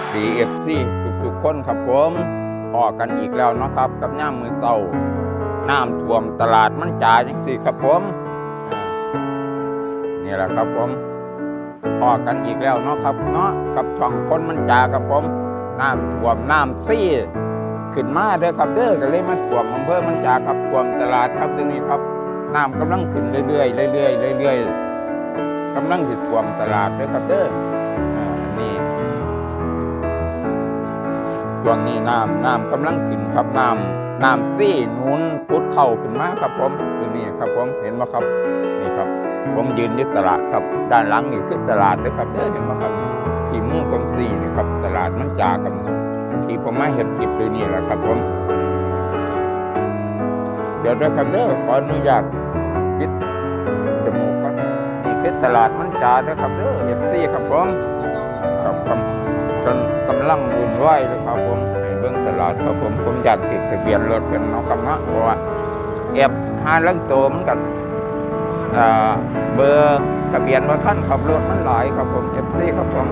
วัสดีเอฟซีทุกๆคนครับผมพอกันอีกแล้วนะครับกับย่ามมือเศร้าน้ำท่วมตลาดมันจ่าจังสี่ครับผมนี่แหละครับผมพอกันอีกแล้วเนาะครับเนาะกับช่องคนมันจ่าครับผมน้ำท่วมน้ำซี่ขึ้นมาเด้อครับเด้อก็เลยมาท่วมอำเภอมันจ่าครับท่วมตลาดครับทีนี้ครับน้ำกำลังขึ้นเรื่อยๆเรื่อยๆเรื่อยๆกำลังติดท่วมตลาดเด้อครับเด้อ ช่วงนี้น้ำน้ำกำลังขึ้นครับน้ำน้ำซี่นุนพุดเข้าขึ้นมาครับผมอยู่นี่ครับผมเห็นไหมครับนี่ครับ ผมยืนอยู่ตลาดครับ ด้านหลังนี่คือตลาดเลยครับเด้อเห็นไหมครับที่มือผมซี่นี่ครับ ตลาดมันจากันที่ผมมาเห็นคลิปอยู่นี่แหละครับผมเดี๋ยวด้วยครับเด้อขออนุญาตปิดจมูกก่อนนี่คือตลาดมันจาเด้อครับเด้อเอฟซีครับผมครับผมจน ลังวุ่นวายเลยครับผมในเบื้องตลาดครับผมผมอยากติดทะเบียนรถเป็นเนาะครับเนาะเพราะว่าแอบหาลังโตมันกับเบอร์ทะเบียนว่าท่านขับรถมันหลายครับผมเอฟซีครับผม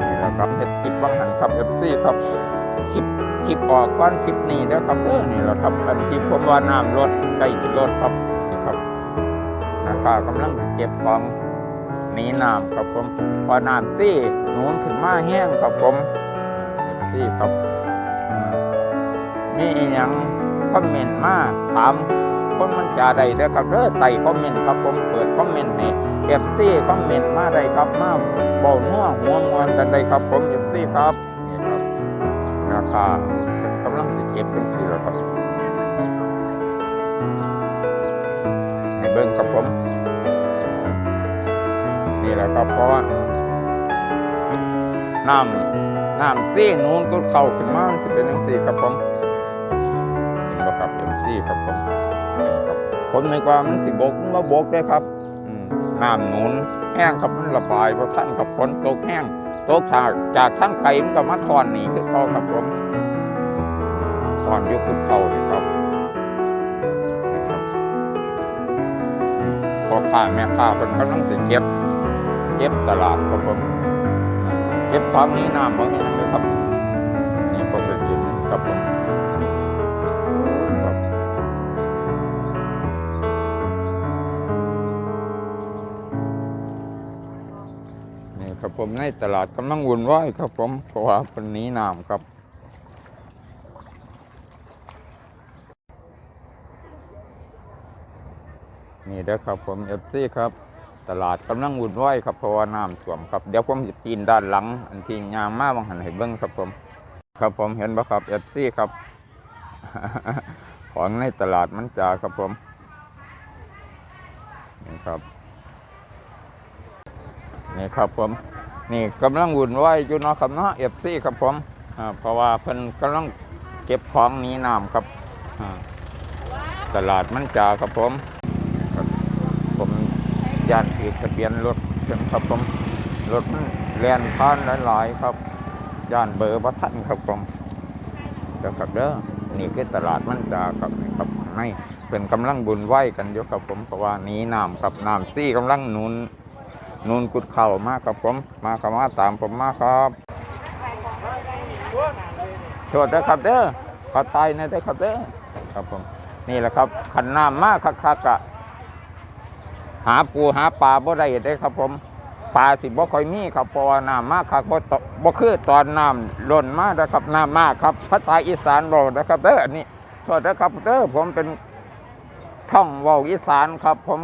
นี่แหละครับเฮ็ดคลิปบางหันครับเอฟซีครับคลิปคลิปออกก้อนคลิปนี้แล้วครับเออนี่แหละครับอันคลิปผมว่าน้ำรถใกล้จะรถครับนี่ครับนะครับกำลังเก็บของ หนีน้ำครับผมพอน้ำซี่นุนขึ้นมาแห้งครับผมซี่ครับมีอหยังคอมเมนต์มาถามคนมันจะได้เด้อครับเด้อไต่คอมเมนต์ครับผมเปิดคอมเมนต์ให้เอฟซีคอมเมนต์มาได้ครับมาเบานัวหัวมวนกันได้ครับผมเอฟซีครับนี่ครับราคากำลังจะเก็บเป็นสี่แล้วครับให้เบิ้งครับผม นี่แหละครับ เพราะว่าน้ำน้ำซีนูนก็เข้าขึ้นมาสิเป็นจังซี่ครับผมเห็นบ่ครับเอ็มซีครับผมครับผมนึกว่ามันสิบกมันมาบกได้ครับน้ำหนุนแห้งครับมันระบายเพราะท่านครับฝนตกแห้งตกจากจากทั้งไกลมันก็มาทอนหนีคือเขาครับผมทอนอยุคุดเขานี่ครับนี่ครับพอข้าแม่ข้าเป็นกำลังจะเก็บ เก็บตลาดครับผมเก็บของนี้น้ำบางองเลยครับนี่ผมไปกินครับผมครับนี่ครับผมในตลาดกำลังวุ่นวายครับผมเพราะว่าเป็นนี้น้ำครับนี่เด้อครับผมเอฟซีครับ ตลาดกำลังวุ่นวายครับเพราะว่าน้ำท่วมครับเดี๋ยวผมจะปีนด้านหลัง อันที่ยางมาบางหันให้เบิ้งครับผม ครับผมเห็นบ่ครับเอฟซี่ครับ ของในตลาดมันจาครับผมนี่ครับนี่ครับผม นี่กำลังวุ่นวายอยู่เนาะครับเนาะเอฟซี่ครับผมเพราะว่าเพิ่นกำลังเก็บของนี้น้ำครับตลาดมันจาครับผม ยานติดทะเบียนรถเช่นครับผมรถมันแล่นผ่านหลายๆครับย่านเบอร์บัทันครับผมเดี๋ยวครับเด้อนี่คือตลาดมันจาครับนี่ครับไม่เป็นกำลังบุญไหวกันอยู่ครับผมเพราะว่านี้น้ำครับน้ำซี่กำลังนุนนุนกุดเข่ามากครับผม มาครับมาตามผมมาครับโทษนะครับเด้อขอตายนะเด้อครับเด้อครับผม นี่แหละครับขันน้ำมากคักๆกะ หาปูหาปลาบ่ได้ได้ครับผมปลาสิบ่ค่อยมีครับเพราะว่าน้ำมากครับบ่ตบ่คือตอนน้ำล้นมากนะครับน้ำมากครับภาษาอีสานบอกนะครับเด้ออันนี้โทษนะครับเด้อผมเป็นท่องว้าอีสานครับ ผม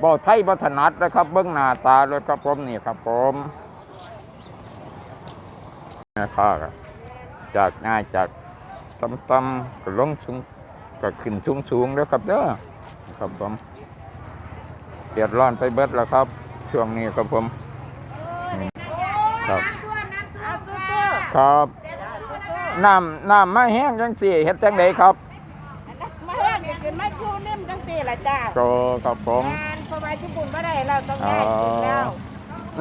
เว้าไทยบ่ถนัดนะครับ เบิ่งหน้าตาเลยครับผมนี่ครับผมนะครับจากง่ายจากต่ำๆก็ลงสูงก็ขึ้นสูงๆแล้วครับเด้อครับผม เดือดร้อนไปเบิดแล้วครับ ช่วงนี้ครับผมอืมครับครับน้ำน้ำมาแห้งจังสี่เฮ็ดจังไดครับมาเฮ็ดนี่กินไม่คู่นิ่มจังซี่ล่ะจ้าก็ครับผมงานเพราะว่าญี่ปุ่นบ่ได้เราต้องได้กินแล้ว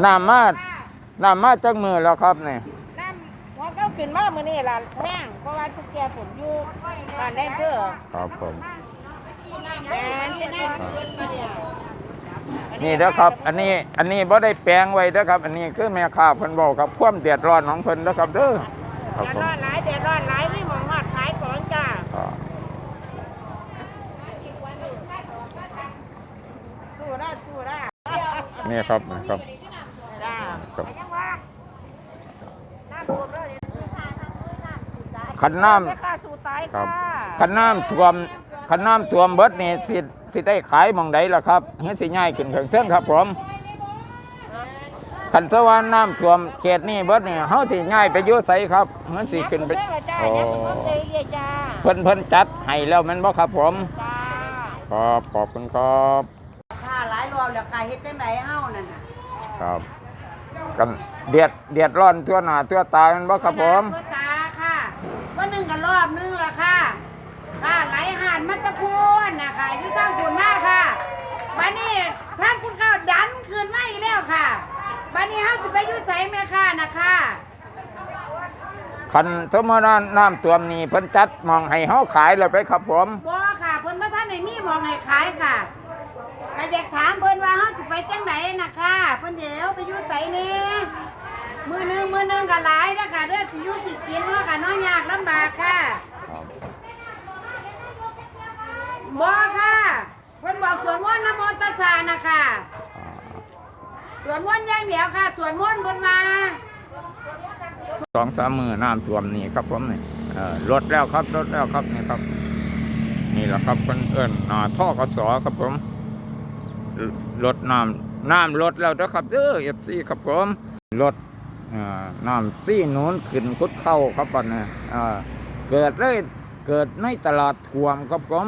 น้ำมาน้ำมาจักมือแล้วครับนี่น้ำหัวเขากินมามื้อนี้ล่ะแห้งเพราะว่าทุกแก่ฝนอยู่บ้านแดนเด้อครับผมแม่นจะกินเอนี่เด้อครับ อันนี้อันนี้บ่ได้แปลงไว้เด้อครับ อันนี้คือแม่ค้าเพิ่นบอกครับความเดือดร้อนของเพิ่นเด้อครับเด้อครับเดือดผมร้อนหลายเดือดร้อนหลายไม่มองหอดขายของจ้าอ่าสู้ได้สู้ได้นี่ครับนะครับ จ้าครับ ยังว่าน้ำท่วมเลยคันน้ำ ไม่กล้าสู้ตายครัค่ะบคันน้ำท่วม คันน้ำท่วมเบิดนี่สิสิได้ขายหมองใดล่ะครับเฮ็ดสิง่ายขึ้นเทิงๆครับผมคันสวาน้ำท่วมเขตนี้เบิดนี่เฮาสิง่ายไปอยู่ไสครับมันสิขึ้นไปยักษ์เลยจ้าโอ้ยักษ์เลยเลยจ้าเพิ่นเพิ่นจัดให้แล้วแม่นบ่ครับผมจ้าครับขอบคุณครับค่าหลายรอบแล้วค่ะเฮ็ดจังไดเฮานั่นน่ะครับกันเดือดเดือดร้อนทั่วหน้าทั่วตาแม่นบ่ครับผมเพื่อตาค่ะว่าหนึ่งกันรอบนึงละค่ะค่ะไหลหาน มัตตะคูนนะคะอยู่ทางคุณมากค่ะบัดนี้ท่านคุณเข้าดันคืนมาอีกแล้วค่ะบัดนี้เฮาสิไปอยู่ไสแม่ค่ะนะคะคันสมมุติว่าน้ำท่วมนี่เพิ่นจัดหมองให้เฮาขายแล้วไปครับผม บ่ค่ะเพิ่นบ่ทันได้มีหมองให้ขายค่ะก็อยากถามเพิ่นว่าเฮาสิไปจังไดนะคะเพิ่นเดี๋ยวไปอยู่ไสแนี่มือหนึงมือหนึงก็หลายนะคะเด้อสิอยู่สิกินเนาะค่ะเนาะยากลำบากค่ะ บ่ค่ะเพิ่นบอกสวนมนต์ นะโมตัสสะนะคะสวนมนต์อย่างเดียวค่ะสวนมนต์บนมาสองสามมือน้ำท่วมนี่ครับผมนี่เออลดแล้วครับลดแล้วครับนี่ครับ นี่แหละครับเพิ่นเอิ้นอ่าท่อกสอครับผมลดน้ำน้ำลดแล้วเด้อครับเด้อ FC ครับผมลดอ่าน้ำซี่หนุนขึ้นคุดเข้าครับบัดนี้อ่เกิดเลยเกิดในตลาดท่วมครับผม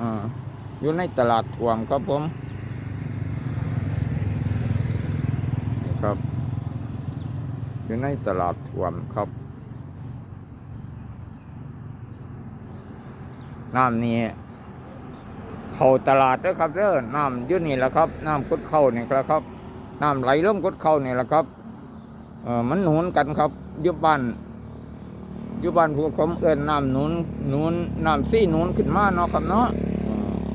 อ่าอยู่ในตลาดท่วมครับผม ครับ อยู่ในตลาดท่วมครับ น้ำนี่เข้าตลาดด้อครับเด้อน้ำยุ่นี่แหละครับ น้ำกดเข้านี่แหละครับน้ำไหลลงกดเข้านี่แหละครับเออมันหนุนกันครับยุบบ้านยุบบ้านพวกผมเอิ้นน้ำหนุนหนุนน้ำซี่หนุนขึ้นมาเนาะครับเนาะ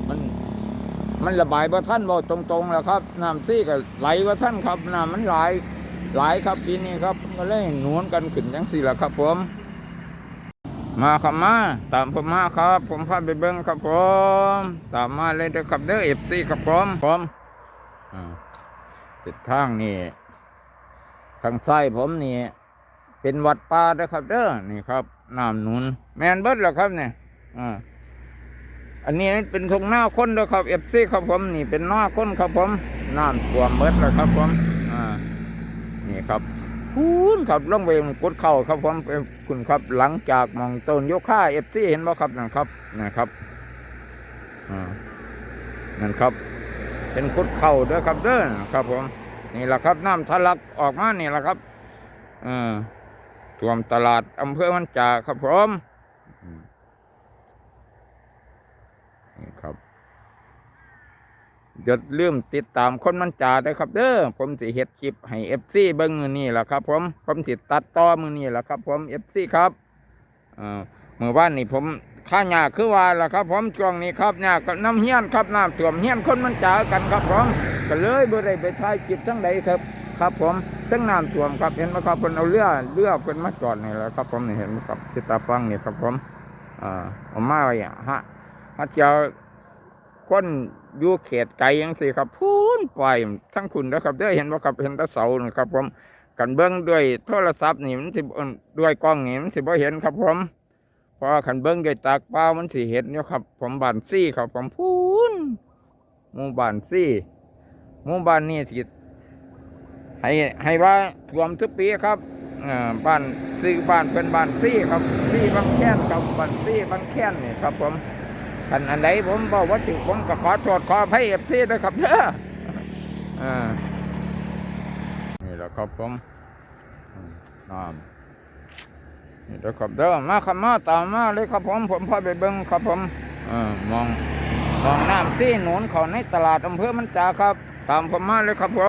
มัน มันระบายบ่ท่านบ่ตรงๆแล้วครับน้ำซี่ก็ไหลบ่ท่านครับน้ำมันไหลไหลายครับปีนี้ครับก็เลยหนุนกันขึ้นจังสี่หละครับ ผม มาครับมา ตามผมมาครับ ผมพาไปเบิ้งครับผม ตามมาเลยเด้อครับเด้อเอฟซีครับผมผมอ่าติดข้างนี่ข้างซ้ายผมนี่ เป็นวัดป่าเด้อครับเด้อนี่ครับน้ำหนุน แมนเบิดแล้วครับเนี่ยอ่า อันนี้เป็นทงหน้าคนด้อครับเอฟซีครับผมนี่เป็นหน้าคนครับผมน้ำท่วมเบิดแล้วครับผมอ่านี่ครับคุณครับล่องไปกดเข่าครับผมคุณครับหลังจากมองต้นโยค่าเอฟซีเห็นบ่ครับนั่นครับนะครับอ่านั่นครับ เป็นกดเข่าด้อครับเด้อครับผม นี่แหละครับน้ำทะลักออกมานี่แหละครับอ่าท่วมตลาดอำเภอมันจาครับผมอืมนี่ครับ อย่าลืมติดตามคนมันจาด้วยครับเด้อผมสิเฮ็ดคลิปให้เอฟซีเบิ้งมือนี่แหละครับ ผมผมสิตัดต่อมือนี่แหละครับ ผมเอฟซีครับเอ่อเมื่อวานนี่ผมข้าหยาคือว่าล่ะครับ ผมช่วงนี้ครับหยากับน้ำเฮี้ยนครับน้ำท่วมเฮี้ยนคนมันจากันครับผมก็เลยบ่ได้ไปถ่ายคลิปทั้งใดครับครับ ผมทั้งน้ำท่วมครับเห็นไหมครับเพิ่นเอาเรือเรือเพิ่นมาจอดนี่แหละครับ ผมนี่เห็นไหมครับที่ตาฟังนี่ครับผมอ่าเอามาไว้ฮะฮะเจ้า คนอยู่เขตไกลยังสิครับพูนไปทั้งคุณนะครับเด้อเห็นว่าครับเห็นตะเสานะครับผมกันเบิ้งด้วยโทรศัพท์นี่มันสิบ่ด้วยกล้องนี่มันสิบ่เห็นครับผมพราะขันเบิ้งด้วยตากเปล่ามันสิเห็นอยู่ยครับ ผมบ้านซี่ครับ ผมพูนหมู่บ้านซี่หมู่บ้านนี่สิให้ให้ว่าท่วมทุกปีครับอ่าบ้านซี่บ้านเป็นบ้านซี่ครับซี่บางแค้นครับบ้านซี่บางแค้นนี่ครับผม อันอันใดผมบอกว่าติผมก็ขอโทษขออภัยเอฟซีด้วยครับเด้ออ่านี่แหละครับผมอืมน้ำนี่แหละครับเด้อมาครับมาตามมาเลยครับผมผมพาไปเบิ้งครับผมเออมองมองน้ำซี่หนุนเขาในตลาดอำเภอมันจาครับ ตามผมมาเลยครับผม